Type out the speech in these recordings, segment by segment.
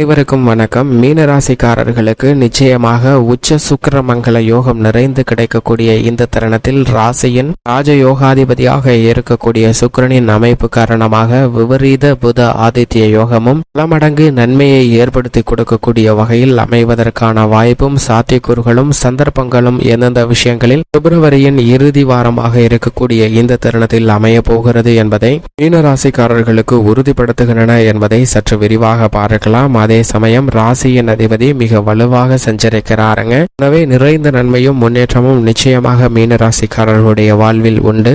அனைவருக்கும் வணக்கம். மீனராசிக்காரர்களுக்கு நிச்சயமாக உச்ச சுக்கிரமங்கல யோகம் நிறைந்து கிடைக்கக்கூடிய இந்த தருணத்தில் ராசியின் ராஜயோகாதிபதியாக இருக்கக்கூடிய சுக்கரனின் அமைப்பு காரணமாக விபரீத புத ஆதித்ய யோகமும் பல மடங்கு நன்மையை ஏற்படுத்தி கொடுக்கக்கூடிய வகையில் அமைவதற்கான வாய்ப்பும் சாத்தியக்கூறுகளும் சந்தர்ப்பங்களும் எந்தெந்த விஷயங்களில் பிப்ரவரியின் இறுதி வாரமாக இருக்கக்கூடிய இந்த தருணத்தில் அமைய போகிறது என்பதை மீனராசிக்காரர்களுக்கு உறுதிப்படுத்துகின்றன என்பதை சற்று விரிவாக பார்க்கலாம். அதே சமயம் ராசியின் அதிபதி மிக வலுவாக சஞ்சரிக்கிறாருங்க. எனவே நிறைந்த நன்மையும் முன்னேற்றமும் நிச்சயமாக மீன ராசிக்காரர்களுடைய வாழ்வில் உண்டு.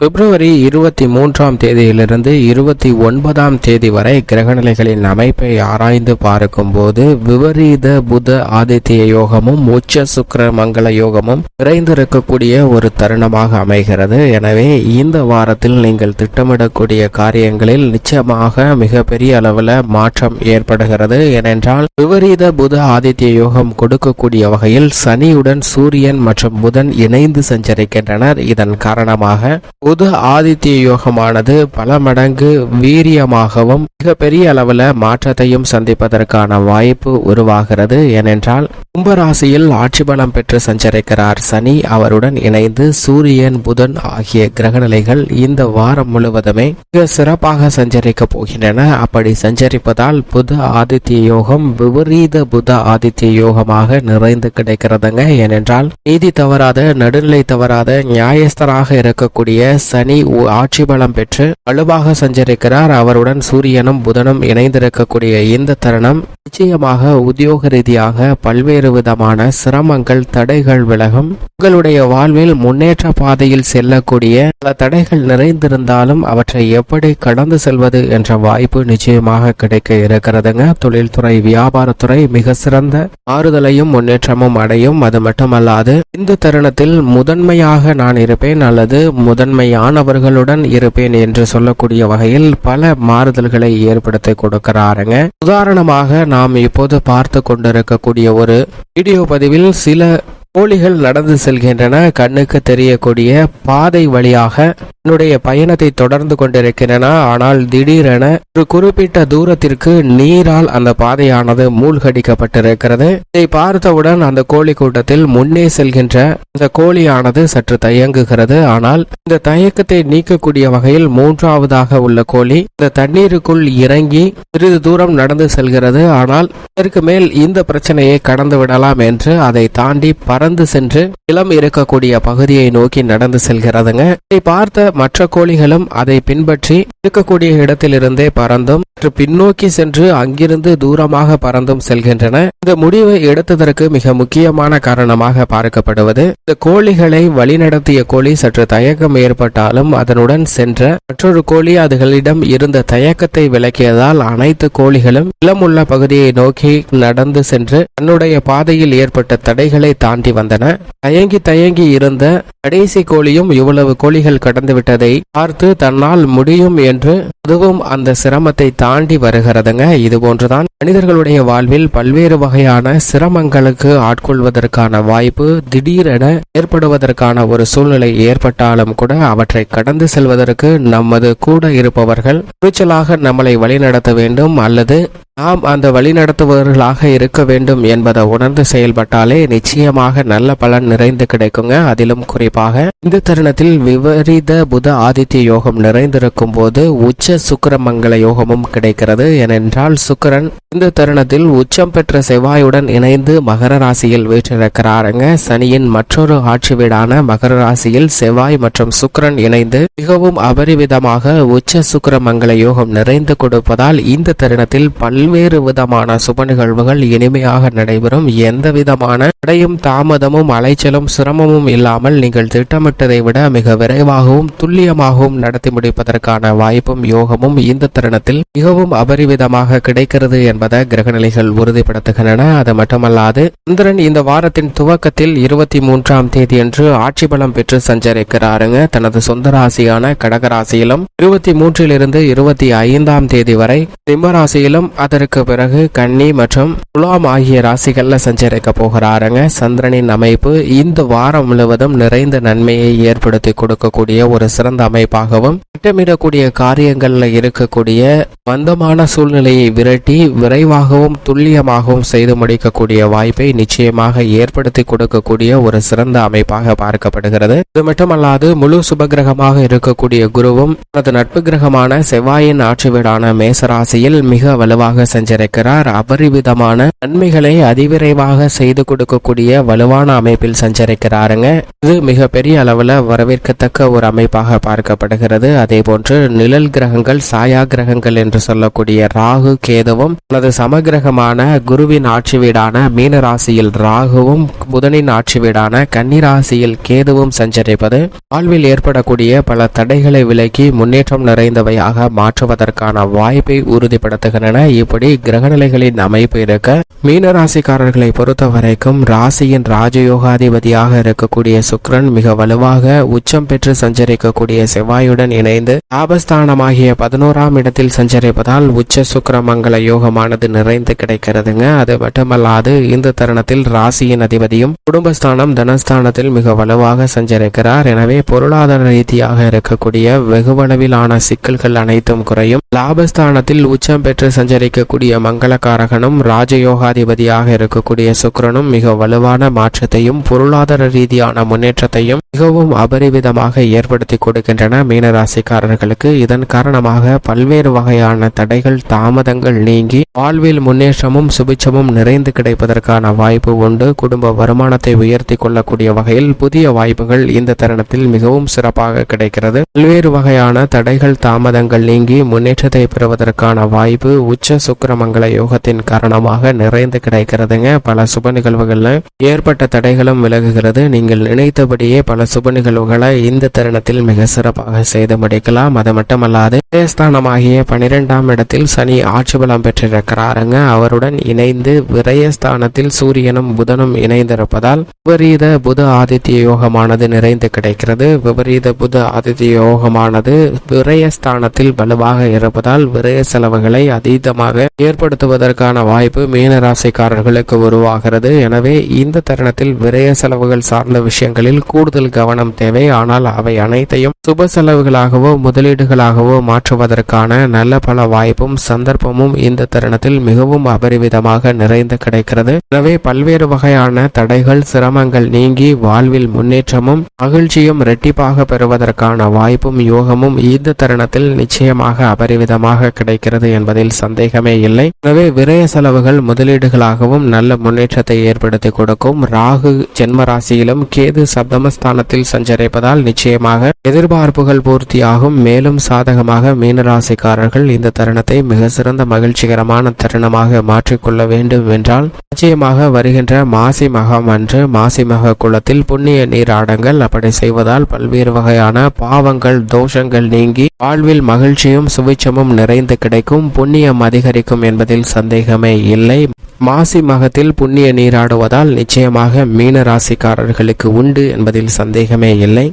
பிப்ரவரி இருபத்தி மூன்றாம் தேதியிலிருந்து இருபத்தி ஒன்பதாம் தேதி வரை கிரகநிலைகளின் அமைப்பை ஆராய்ந்து பார்க்கும்போது விபரீத புத ஆதித்ய யோகமும் உச்ச சுக்கர மங்கள யோகமும் விரைந்திருக்கக்கூடிய ஒரு தருணமாக அமைகிறது. எனவே இந்த வாரத்தில் நீங்கள் திட்டமிடக்கூடிய காரியங்களில் நிச்சயமாக மிகப்பெரிய அளவில் மாற்றம் ஏற்படுகிறது. ஏனென்றால் விபரீத புத ஆதித்ய யோகம் கொடுக்கக்கூடிய வகையில் சனியுடன் சூரியன் மற்றும் புதன் இணைந்து சஞ்சரிக்கின்றனர். இதன் காரணமாக புது ஆதித்ய யோகமானது பல மடங்கு வீரியமாகவும் மிகப்பெரிய அளவில் மாற்றத்தையும் சந்திப்பதற்கான வாய்ப்பு உருவாகிறது. ஏனென்றால் கும்பராசியில் ஆட்சி பலம் பெற்று சஞ்சரிக்கிறார் சனி. அவருடன் இணைந்து சூரியன் புதன் ஆகிய கிரகநிலைகள் இந்த வாரம் முழுவதுமே மிக சிறப்பாக சஞ்சரிக்க போகின்றன. அப்படி சஞ்சரிப்பதால் புத ஆதித்ய யோகம் விபரீத புத ஆதித்ய யோகமாக நிறைந்து கிடைக்கிறதுங்க. ஏனென்றால் நீதி தவறாத நடுநிலை தவறாத நியாயஸ்தராக இருக்கக்கூடிய சனி ஆட்சி பலம் பெற்று வலுவாக சஞ்சரிக்கிறார். அவருடன் சூரியனும் புதனும் இணைந்திருக்கக்கூடிய இந்த தருணம் நிச்சயமாக உத்தியோக ரீதியாக பல்வேறு விதமான சிரமங்கள் தடைகள் விலகும். உங்களுடைய வாழ்வில் முன்னேற்ற பாதையில் செல்லக்கூடிய பல தடைகள் நிறைந்திருந்தாலும் அவற்றை எப்படி கடந்து செல்வது என்ற வாய்ப்பு நிச்சயமாக கிடைக்க இருக்கிறதுங்க. தொழில்துறை வியாபாரத்துறை மிக சிறந்த ஆறுதலையும் முன்னேற்றமும் அடையும். அது மட்டுமல்லாது இந்த தருணத்தில் முதன்மையாக நான் இருப்பேன் அல்லது முதன்மை ஆனவர்களுடன் இருப்பேன் என்று சொல்லக்கூடிய வகையில் பல மாறுதல்களை ஏற்படுத்தி கொடுக்கிறாருங்க. உதாரணமாக நாம் இப்போது பார்த்து கொண்டிருக்கக்கூடிய ஒரு வீடியோ பதிவில் சில கோழிகள் நடந்து செல்கின்றன. கண்ணுக்கு தெரியக்கூடிய பாதை வழியாக என்னுடைய பயணத்தை தொடர்ந்து கொண்டிருக்கின்றன. ஆனால் திடீரென ஒரு குறிப்பிட்ட தூரத்திற்கு நீரால் அந்த பாதையானது மூழ்கடிக்கப்பட்டிருக்கிறது. இதை பார்த்தவுடன் அந்த கோழி கூட்டத்தில் முன்னே செல்கின்ற இந்த கோழியானது சற்று தயங்குகிறது. ஆனால் இந்த தயக்கத்தை நீக்கக்கூடிய வகையில் மூன்றாவதாக உள்ள கோழி இந்த தண்ணீருக்குள் இறங்கி சிறிது தூரம் நடந்து செல்கிறது. ஆனால் இதற்கு மேல் இந்த பிரச்சனையை கடந்து விடலாம் என்று அதை தாண்டி பறந்து சென்று இளம் இருக்கக்கூடிய பகுதியை நோக்கி நடந்து செல்கிறதுங்க. இதை பார்த்த மற்ற கோழிகளும் அதை பின்பற்றி இருக்கக்கூடிய இடத்திலிருந்தே பறந்தும் சற்று பின்னோக்கி சென்று அங்கிருந்து தூரமாக பறந்தும் செல்கின்றன. இந்த முடிவை எடுத்ததற்கு மிக முக்கியமான காரணமாக பார்க்கப்படுவது இந்த கோழிகளை வழிநடத்திய கோழி சற்று தயக்கம் ஏற்பட்டாலும் அதனுடன் சென்ற மற்றொரு கோழி அதுகளிடம் இருந்த தயக்கத்தை விளக்கியதால் அனைத்து கோழிகளும் இளமுள்ள பகுதியை நோக்கி நடந்து சென்று தன்னுடைய பாதையில் ஏற்பட்ட தடைகளை தாண்டி வந்தன. தயங்கி தயங்கி இருந்த கடைசி கோழியும் இவ்வளவு கோழிகள் கடந்து விட்டதை பார்த்து தன்னால் முடியும் என்று அதுவும் அந்த சிரமத்தை தாண்டி வருகிறதுங்க. இது போன்றுதான் மனிதர்களுடைய வாழ்வில் பல்வேறு வகையான சிரமங்களுக்கு ஆட்கொள்வதற்கான வாய்ப்பு திடீரென ஏற்படுவதற்கான ஒரு சூழ்நிலை ஏற்பட்டாலும் கூட அவற்றை கடந்து செல்வதற்கு நமது கூட இருப்பவர்கள். துணிச்சலாக நம்மளை வழிநடத்த வேண்டும் அல்லது நாம் அந்த வழிநடத்துபவர்களாக இருக்க வேண்டும் என்பதை உணர்ந்து செயல்பட்டாலே நிச்சயமாக நல்ல பலன் நிறைந்து கிடைக்குங்க. அதிலும் குறிப்பாக இந்த தருணத்தில் விபரீத புத ஆதித்ய யோகம் நிறைந்திருக்கும் போது உச்ச சுக்கிரமங்கல யோகமும் கிடைக்கிறது. ஏனென்றால் சுக்கரன் இந்த தருணத்தில் உச்சம் பெற்ற செவ்வாயுடன் இணைந்து மகர ராசியில் வீற்றிருக்கிறாருங்க. சனியின் மற்றொரு ஆட்சி வீடான மகர ராசியில் செவ்வாய் மற்றும் சுக்கரன் இணைந்து மிகவும் அபரிவிதமாக உச்ச சுக்கிரமங்கல யோகம் நிறைந்து கொடுப்பதால் இந்த தருணத்தில் பல்வேறு விதமான சுப நிகழ்வுகள் இனிமையாக நடைபெறும். எந்த விதமான தடையும் தாமதமும் அலைச்சலும் சிரமமும் இல்லாமல் நீங்கள் திட்டமிட்டதை விட மிக விரைவாகவும் துல்லியமாகவும் நடத்தி முடிப்பதற்கான வாய்ப்பும் யோகமும் இந்த தருணத்தில் மிகவும் அபரிவிதமாக கிடைக்கிறது என்பதை கிரகநிலைகள் உறுதிப்படுத்துகின்றன. அது மட்டுமல்லாது சந்திரன் இந்த வாரத்தின் துவக்கத்தில் இருபத்தி மூன்றாம் தேதியன்று ஆட்சி பலம் பெற்று சஞ்சரிக்கிறாருங்க. தனது சொந்த ராசியான கடகராசியிலும் இருபத்தி மூன்றிலிருந்து இருபத்தி ஐந்தாம் தேதி வரை சிம்ம ராசியிலும் அதற்கு பிறகு கன்னி மற்றும் துலாம் ஆகிய ராசிகள்ல சஞ்சரிக்க போகிறாருங்க. சந்திரனின் அமைப்பு இந்த வாரம் முழுவதும் நிறைந்த நன்மையை ஏற்படுத்தி கொடுக்கக்கூடிய ஒரு சிறந்த அமைப்பாகவும் திட்டமிடக்கூடிய காரியங்கள்ல இருக்கக்கூடிய மந்தமான சூழ்நிலையை விரட்டி விரைவாகவும் துல்லியமாகவும் செய்து முடிக்கக்கூடிய வாய்ப்பை நிச்சயமாக ஏற்படுத்தி கொடுக்கக்கூடிய ஒரு சிறந்த அமைப்பாக பார்க்கப்படுகிறது. இது மட்டுமல்லாது முழு சுபகிரகமாக இருக்கக்கூடிய குருவும் தனது நட்பு கிரகமான செவ்வாயின் ஆட்சி வீடான மேசராசியில் மிக வலுவாக சஞ்சரிக்கிறார். அபரிவிதமான நன்மைகளை அதிவிரைவாக செய்து கொடுக்கக்கூடிய வலுவான அமைப்பில் சஞ்சரிக்கிறாருங்க. இது மிகப்பெரிய அளவுல வரவேற்கத்தக்க ஒரு அமைப்பாக பார்க்கப்படுகிறது. அதே போன்று நிழல் கிரகங்கள் சாயா கிரகங்கள் என்று சொல்லக்கூடிய ராகு கேதுவும் தனது சமகிரகமான குருவின் ஆட்சி வீடான மீன ராசியில் ராகுவும் புதனின் ஆட்சி வீடான கன்னிராசியில் கேதுவும் சஞ்சரிப்பது வாழ்வில் ஏற்படக்கூடிய பல தடைகளை விலக்கி முன்னேற்றம் நிறைந்தவையாக மாற்றுவதற்கான வாய்ப்பை உறுதிப்படுத்துகின்றன. இப்படி கிரகநிலைகளின் அமைப்பு இருக்க மீன ராசிக்காரர்களை பொறுத்த வரைக்கும் ராசியின் ராஜயோகாதிபதியாக இருக்கக்கூடிய சுக்கிரன் மிக வலுவாக உச்சம் பெற்று சஞ்சரிக்கக்கூடிய செவ்வாயுடன் இணைந்து லாபஸ்தானமாகிய பதினோராம் இடத்தில் சஞ்சரிப்பதால் உச்ச சுக்கிர மங்கள யோகமானது நிறைந்து கிடைக்கிறதுங்க. அது மட்டுமல்லாது இந்த தருணத்தில் ராசியின் அதிபதியும் குடும்பஸ்தானம் தனஸ்தானத்தில் மிக வலுவாக சஞ்சரிக்கிறார். எனவே பொருளாதார ரீதியாக இருக்கக்கூடிய வெகுவளவிலான சிக்கல்கள் அனைத்தும் குறையும். லாபஸ்தானத்தில் உச்சம் பெற்று சஞ்சரிக்க இருக்கக்கூடிய மங்களகாரகனும் ராஜயோகாதிபதியாக இருக்கக்கூடிய சுக்கிரனும் மிக வலுவான மாற்றத்தையும் பொருளாதார ரீதியான முன்னேற்றத்தையும் மிகவும் அபரிவிதமாக ஏற்படுத்தி கொடுக்கின்றன மீனராசிக்காரர்களுக்கு. இதன் காரணமாக பல்வேறு வகையான தடைகள் தாமதங்கள் நீங்கி வாழ்வில் முன்னேற்றமும் சுபிச்சமும் நிறைந்து கிடைப்பதற்கான வாய்ப்பு உண்டு. குடும்ப வருமானத்தை உயர்த்தி கொள்ளக்கூடிய வகையில் புதிய வாய்ப்புகள் இந்த தருணத்தில் மிகவும் சிறப்பாக கிடைக்கிறது. பல்வேறு வகையான தடைகள் தாமதங்கள் நீங்கி முன்னேற்றத்தை பெறுவதற்கான வாய்ப்பு உச்ச சுக்கிரமங்கல யோகத்தின் காரணமாக நிறைந்து கிடைக்கிறதுங்க. பல சுப நிகழ்வுகள்ல ஏற்பட்ட தடைகளும் விலகுகிறது. நீங்கள் நினைத்தபடியே பல சுப நிகழ்வுகளை இந்த தருணத்தில் மிக சிறப்பாக செய்து முடிக்கலாம். அது மட்டுமல்லாது விரயஸ்தானமாகிய பனிரெண்டாம் இடத்தில் சனி ஆட்சி பலம் பெற்றிருக்கிறாருங்க. அவருடன் இணைந்து விரயஸ்தானத்தில் சூரியனும் புதனும் இணைந்திருப்பதால் விபரீத புத ஆதித்ய யோகமானது நிறைந்து கிடைக்கிறது. விபரீத புத ஆதித்ய யோகமானது விரயஸ்தானத்தில் வலுவாக இருப்பதால் விரய செலவுகளை அதீதமாக ஏற்படுத்துவதற்கான வாய்ப்பு மீனராசிக்காரர்களுக்கு உருவாகிறது. எனவே இந்த தருணத்தில் விரய செலவுகள் சார்ந்த விஷயங்களில் கூடுதல் கவனம் தேவை. ஆனால் அவை அனைத்தையும் சுப செலவுகளாகவோ முதலீடுகளாகவோ மாற்றுவதற்கான நல்ல பல வாய்ப்பும் சந்தர்ப்பமும் இந்த தருணத்தில் மிகவும் அபரிவிதமாக நிறைந்து கிடைக்கிறது. எனவே பல்வேறு வகையான தடைகள் சிரமங்கள் நீங்கி வாழ்வில் முன்னேற்றமும் மகிழ்ச்சியும் இரட்டிப்பாக பெறுவதற்கான வாய்ப்பும் யோகமும் இந்த தருணத்தில் நிச்சயமாக அபரிவிதமாக கிடைக்கிறது என்பதில் சந்தேகமே இல்லை. எனவே விரய செலவுகள் முதலீடுகளாகவும் நல்ல முன்னேற்றத்தை ஏற்படுத்தி கொடுக்கும். ராகு ஜென்ம ராசியிலும் கேது சப்தமஸ்தானத்தில் சஞ்சரிப்பதால் நிச்சயமாக எதிர்பார்ப்புகள் பூர்த்தியாகும். மேலும் சாதகமாக மீனராசிக்காரர்கள் இந்த தருணத்தை மிக சிறந்த மகிழ்ச்சிகரமான தருணமாக மாற்றிக்கொள்ள வேண்டும் என்றால் நிச்சயமாக வருகின்ற மாசி மகம் அன்று மாசி மக குளத்தில் புண்ணிய நீராடங்கள் அப்படி செய்வதால் பல்வேறு வகையான பாவங்கள் தோஷங்கள் நீங்கி வாழ்வில் மகிழ்ச்சியும் சுவிச்சமும் நிறைந்து கிடைக்கும். புண்ணியம் அதிகரிக்கும். என்பதில் சந்தேகமே இல்லை. மாசி மகத்தில் புண்ணிய நீராடுவதால் நிச்சயமாக மீன ராசிக்காரர்களுக்கு உண்டு என்பதில் சந்தேகமே இல்லை.